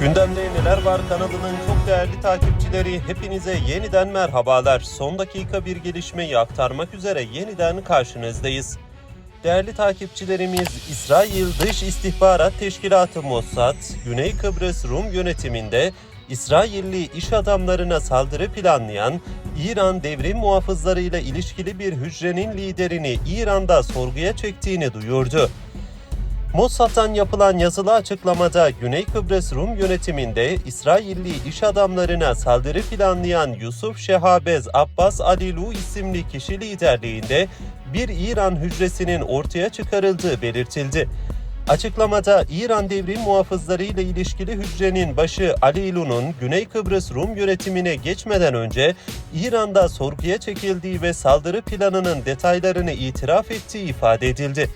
Gündemde Neler Var kanalının çok değerli takipçileri hepinize yeniden merhabalar. Son dakika bir gelişmeyi aktarmak üzere yeniden karşınızdayız. Değerli takipçilerimiz İsrail Dış İstihbarat Teşkilatı Mossad, Güney Kıbrıs Rum yönetiminde İsrailli iş adamlarına saldırı planlayan İran devrim muhafızlarıyla ilişkili bir hücrenin liderini İran'da sorguya çektiğini duyurdu. Mossad'dan yapılan yazılı açıklamada Güney Kıbrıs Rum yönetiminde İsrailli iş adamlarına saldırı planlayan Yusuf Şehabez Abbas Alilu isimli kişi liderliğinde bir İran hücresinin ortaya çıkarıldığı belirtildi. Açıklamada İran devrim muhafızları ile ilişkili hücrenin başı Alilu'nun Güney Kıbrıs Rum yönetimine geçmeden önce İran'da sorguya çekildiği ve saldırı planının detaylarını itiraf ettiği ifade edildi.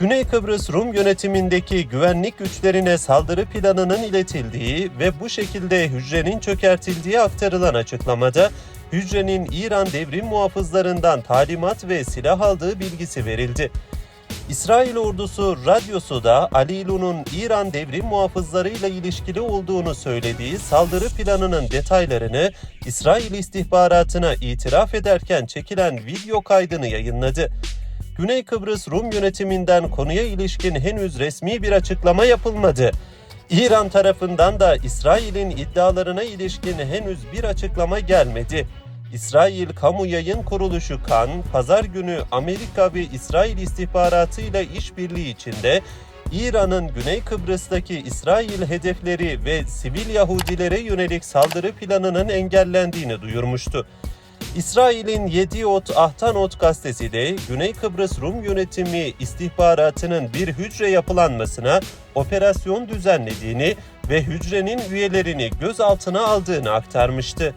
Güney Kıbrıs Rum yönetimindeki güvenlik güçlerine saldırı planının iletildiği ve bu şekilde hücrenin çökertildiği aktarılan açıklamada hücrenin İran devrim muhafızlarından talimat ve silah aldığı bilgisi verildi. İsrail ordusu radyosu da Ali İlun'un İran devrim muhafızlarıyla ilişkili olduğunu söylediği saldırı planının detaylarını İsrail istihbaratına itiraf ederken çekilen video kaydını yayınladı. Güney Kıbrıs Rum yönetiminden konuya ilişkin henüz resmi bir açıklama yapılmadı. İran tarafından da İsrail'in iddialarına ilişkin henüz bir açıklama gelmedi. İsrail Kamu Yayın Kuruluşu KAN, pazar günü Amerika ve İsrail istihbaratı ile işbirliği içinde İran'ın Güney Kıbrıs'taki İsrail hedefleri ve sivil Yahudilere yönelik saldırı planının engellendiğini duyurmuştu. İsrail'in Yediot Ahtanot gazetesi de Güney Kıbrıs Rum yönetimi istihbaratının bir hücre yapılanmasına operasyon düzenlediğini ve hücrenin üyelerini gözaltına aldığını aktarmıştı.